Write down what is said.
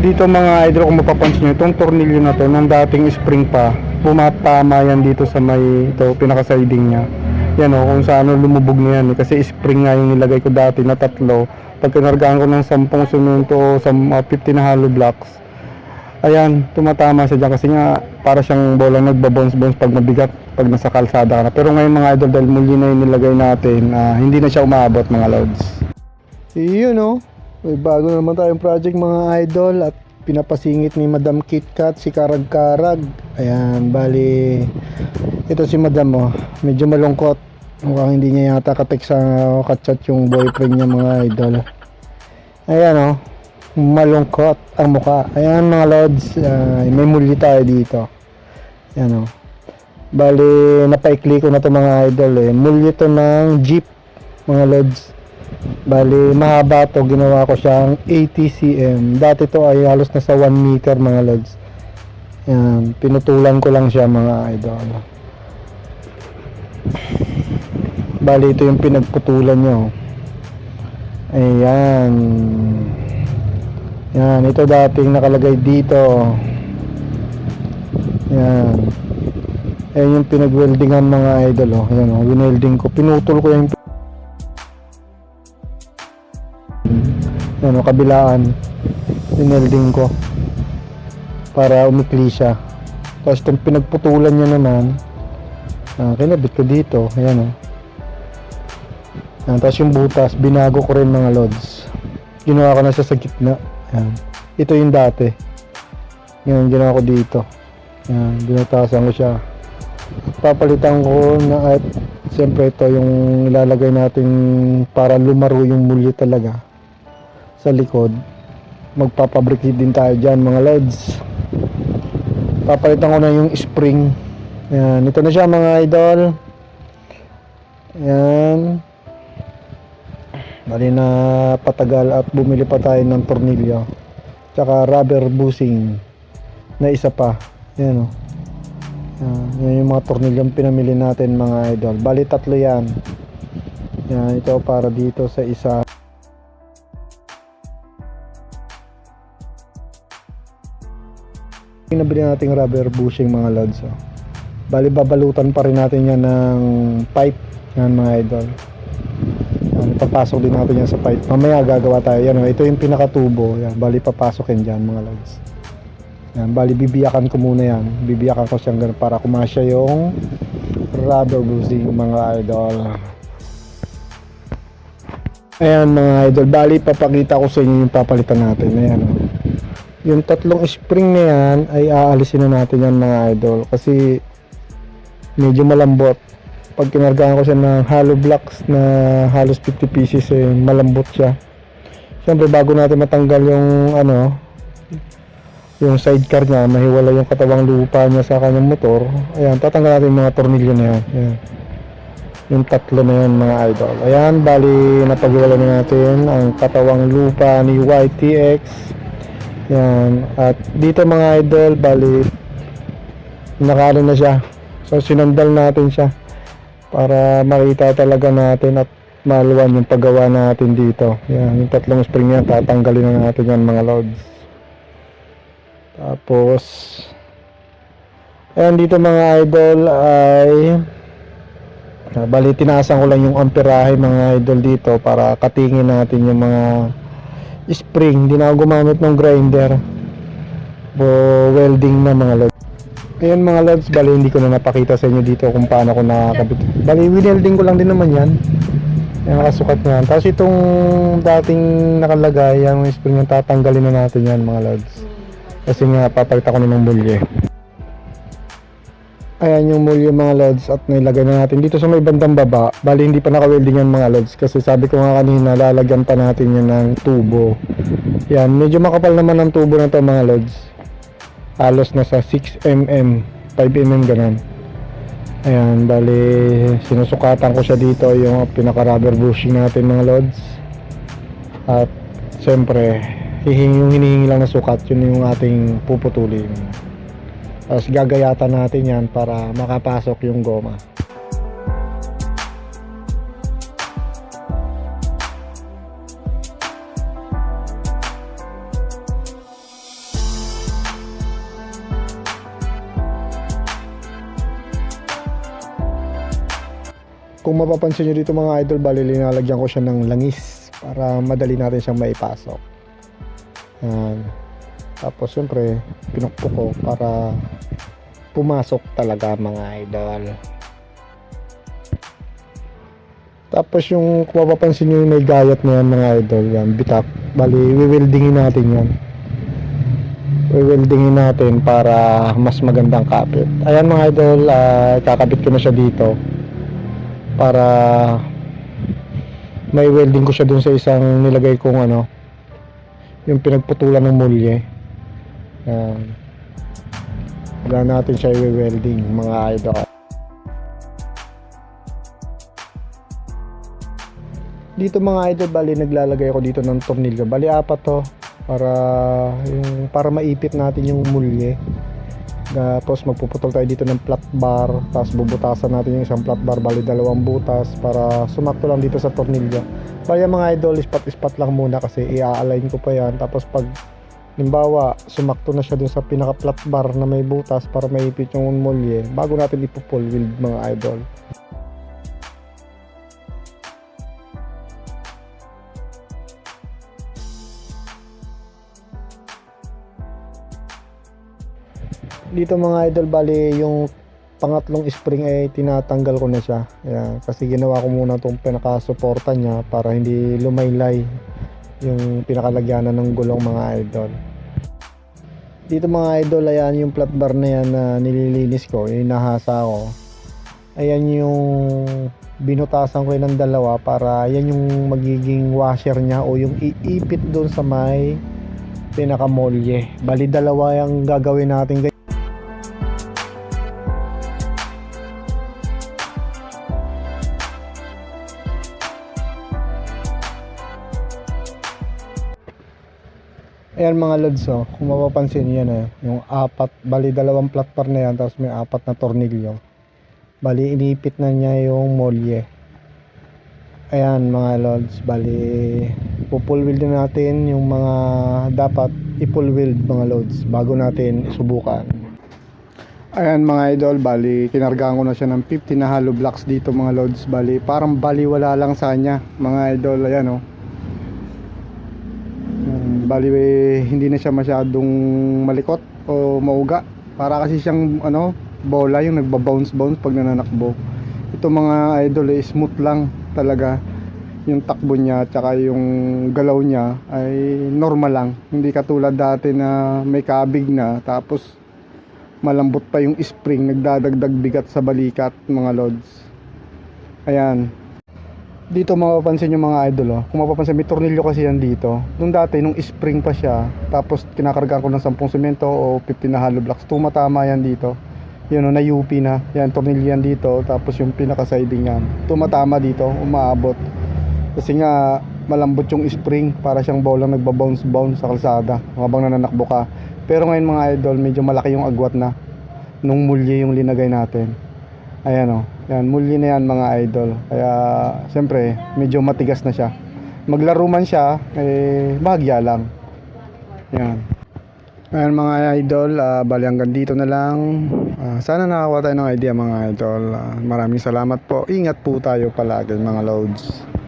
dito mga idol kung mapapansin nyo, itong tornilyo na to, nung dating spring pa, pumatama yan dito sa may, ito, pinaka-siding niya. Yan o, kung saan lumubog na yan. eh. Kasi spring nga yung nilagay ko dati na tatlo. Pag kinargaan ko ng 10 semento o sa mga 50 na hollow blocks, ayan, tumatama siya dyan kasi nga para siyang bola nagbabounce-bounce pag mabigat pag nasa kalsada ka na. Pero ngayon mga idol, dahil muli na yung nilagay natin, ah, hindi na siya umaabot mga loads. Yun o, may bago na naman tayong project mga idol at pinapasingit ni Madam KitKat si Karag Karag. Ayan, bali ito si Madam oh, medyo malungkot. Mukhang hindi niya yata katek sa kachat yung boyfriend niya mga idol. Ayan oh, malungkot ang mukha. Ayan mga lods, ah, may muli tayo dito. Ayan oh. Bali, napaikli ko na to mga idol eh. Muli to ng jeep mga lods. Bali, mahaba to. Ginawa ko siyang 80 cm. Dati to ay halos nasa 1 meter mga lods. Yan. Pinutulan ko lang siya mga idol. Bali, ito yung pinagputulan nyo. Ayan. Yan. Ito dating nakalagay dito. Yan. Ayan yung pinag-weldingan mga idol. Oh. Ayan, oh. Winelding ko. Pinutol ko yung ano, kabilaan pinelding ko para umikli siya. Tapos itong pinagputulan niya naman ah, kinabit ko dito ayan o Ayan, tapos yung butas binago ko rin mga lods. Ginawa ko na siya sa gitna ayan. ito yung dati. Ngayon ginawa ko dito. Ayan, binutasan ko siya. Papalitan ko na at siyempre ito yung ilalagay natin para lumaro yung muli talaga sa likod. Magpapabricate din tayo dyan mga lods papalitan ko na yung spring. Yan ito na siya mga idol. Yan. Bali na patagal at bumili pa tayo ng tornilyo. Tsaka rubber bushing na isa pa. Yan o yan, yan yung mga tornilyong pinamili natin mga idol. Bali tatlo yan. Yan ito para dito sa isa nabili nating rubber bushing mga lods. Oh. Bali babalutan pa rin natin yan ng pipe. Yan mga idol. Yan, ipapasok din natin yan sa pipe. Mamaya gagawa tayo. Yan, oh, ito yung pinakatubo. Yan, bali papasok yan dyan mga lods. Yan, bali bibiyakan ko muna yan. Bibiyakan ko siyang ganun para kumasya yung rubber bushing mga idol. Ayan mga idol, bali papakita ko sa inyo yung papalitan natin. Ayan oh yung tatlong spring na yan ay aalisin na natin yan mga idol. Kasi medyo malambot. Pag kinargahan ko siya ng hollow blocks na halos 50 pieces eh, malambot siya. Syempre bago natin matanggal yung ano yung sidecar niya mahiwala yung katawang lupa niya sa kanyang motor ayan tatanggal natin yung mga tornilyo na yan. Ayan. yung tatlo na yan mga idol. Ayan bali napagwala na natin ang katawang lupa ni YTX yan. At dito mga idol, bali nakano na siya. So sinandal natin siya para makita talaga natin at maluwan yung paggawa natin dito. Yan, yung tatlong spring yan, tatanggalin na natin yan mga loads. Tapos, ayan dito mga idol ay bali tinaasan ko lang yung amperahe mga idol dito para katingin natin yung mga spring hindi na ako gumamit ng grinder. O welding na mga lods. Ayan mga lods bali hindi ko na napakita sa inyo dito kung paano ko nakakabit. Bali winelding ko lang din naman yan. Yan nakasukat na tapos itong dating nakalagay yung spring yung tatanggalin na natin yan mga lods. Kasi nga papalitan ko na ng bulye Ayan yung mulyo mga lods at nilagay na natin dito sa may bandang baba. Bali hindi pa naka-welding yan mga lods kasi sabi ko nga kanina lalagyan pa natin yan ng tubo. Yan, medyo makapal naman ang tubo na to mga lods. Halos nasa 6 mm, 5 mm ganun. Ayan, bali sinusukatan ko siya dito yung pinaka rubber bushing natin mga lods. At siyempre, hihingi yung hinihingi lang na sukat, yun yung ating puputulin. Tapos gagayatan natin yan para makapasok yung goma. Kung mapapansin nyo dito mga idol, bali linalagyan ko siya ng langis para madali natin siyang maipasok. Yan. Tapos syempre, pinukpok ko para pumasok talaga mga idol. Tapos yung kung mapapansin nyo yung may gayat na yan mga idol, yan, bitak. Bali, wiwildingin natin yan. Wiwildingin natin para mas magandang kapit. Ayan mga idol, ah, kakabit ko na siya dito. Para may welding ko siya dun sa isang nilagay kong ano, yung pinagputulan ng mulye. Yan. Wala natin siya i-welding mga idol. Dito mga idol, bali naglalagay ako dito ng tornilyo. Bali apat to para yung para maipit natin yung mulye. Tapos magpuputol tayo dito ng flat bar, tapos bubutasan natin yung isang flat bar, bali dalawang butas para sumakto lang dito sa tornilyo. Bali mga idol, ispat-ispat lang muna kasi i-align ko pa yan. Tapos pag Limbawa, sumakto na siya dun sa pinaka flat bar na may butas para maipit yung mulye bago natin ipo-pull weld mga idol. Dito mga idol, bali yung pangatlong spring ay tinatanggal ko na siya. Ayan, kasi ginawa ko muna itong pinaka-suporta niya para hindi lumaylay yung pinakalagyanan ng gulong mga idol. Dito mga idol, ayan yung flat bar na yan na nililinis ko, yung ko. Ayan yung binutasan ko ng dalawa para yan yung magiging washer niya o yung iipit doon sa may pinakamolye. Bali dalawa yung gagawin natin Ayan mga lods oh, kung mapapansin yan eh, yung apat, bali dalawang flat bar na yan, tapos may apat na tornilyo. Bali inipit na niya yung molye. Ayan mga lods, bali pupull weld na natin yung mga dapat i-pull mga lods bago natin subukan. Ayan mga idol, bali kinargaan ko na siya ng 50 na hollow blocks dito mga lods, bali parang bali wala lang sa kanya mga idol, ayan oh. Bali eh, hindi na siya masyadong malikot o mauga. Para kasi siyang ano, bola yung nagba-bounce bounce pag nananakbo. Ito mga idol eh, smooth lang talaga yung takbo niya tsaka yung galaw niya ay normal lang. Hindi katulad dati na may kabig na tapos malambot pa yung spring nagdadagdag bigat sa balikat mga lods. Ayan, dito mapapansin yung mga idol oh. Kung mapapansin may tornilyo kasi yan dito. Nung dati nung spring pa siya, tapos kinakarga ko ng 10 semento o 15 na hollow blocks, tumatama yan dito. Yun oh, na UP na. Yan tornilyo yan dito, tapos yung pinaka siding yan. Tumatama dito, umaabot. Kasi nga malambot yung spring para siyang bolang nagba-bounce bounce sa kalsada habang nananakbo ka. Pero ngayon mga idol, medyo malaki yung agwat na nung mulye yung linagay natin. Ayan o. Yan, muli na yan mga idol. Kaya, siyempre, medyo matigas na siya. Maglaro man siya, eh, bahagya lang. Yan. Ayan mga idol, ah, bali hanggang dito na lang. Ah, sana nakakuha tayo ng idea mga idol. Ah, maraming salamat po. Ingat po tayo palagi mga loads.